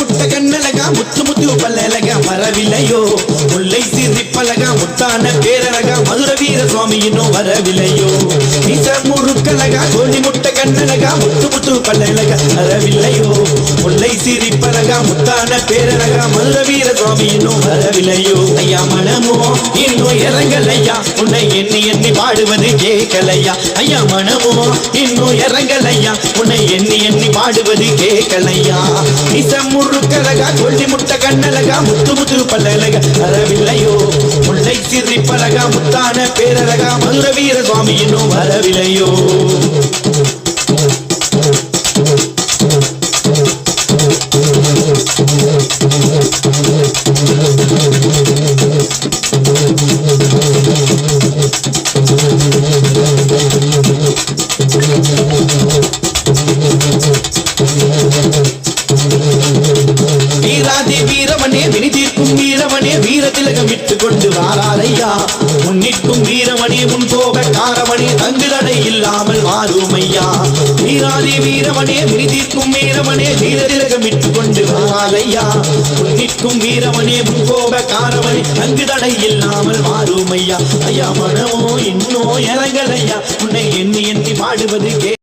முத்து முத்து பல்லலகா வரவில்லையோ? முல்லை சிரிப்பழகா முத்தான பேரழகா மதுர வீர சுவாமி இன்னும் வரவில்லையோ? நிச முருக்கலகா கோழி முட்ட கண்ணலகா முத்து முத்து பல்லலகா வரவில்லையோ? வீர சுவாமி இன்னும் வரவில்லையோ? ஐயா மனமோ இன்னும் இறங்கலையா? உன்னை எண்ணி எண்ணி பாடுவது கேட்கலையா ஐயா மனமோ இன்னும் இறங்கலையா? உன்னை எண்ணி எண்ணி பாடுவது கேட்கலையா நிசம் முறுக்கழகா கொல்லி முட்டை கண்ணழகா முத்து முத்து பல்லழகா வரவில்லையோ? முல்லை சிரிப்பழகா முத்தான பேரழகா மதுர வீர சுவாமி இன்னும் வரவில்லையோ? வீராதி வீரவனே வினிதீர்க்கும் வீரவனே வீர திலகம் விட்டு கொண்டு வாராதையா முன்னிற்கும் வீரமணி முன் போக காரமணி தங்குதடை இல்லாமல் மாறும் ஐயா வீராதி வீரவனே வினிதீர்க்கும் வீரவனே வீர திலகம் விட்டு கொண்டு வாராதையா முன்னிற்கும் வீரமணி முன் போக காரமணி தங்குதடை இல்லாமல் மாறும் ஐயா ஐயா மனமோ இன்னோ இறங்கலையா உன்னை எண்ணி எண்ணி பாடுவது கே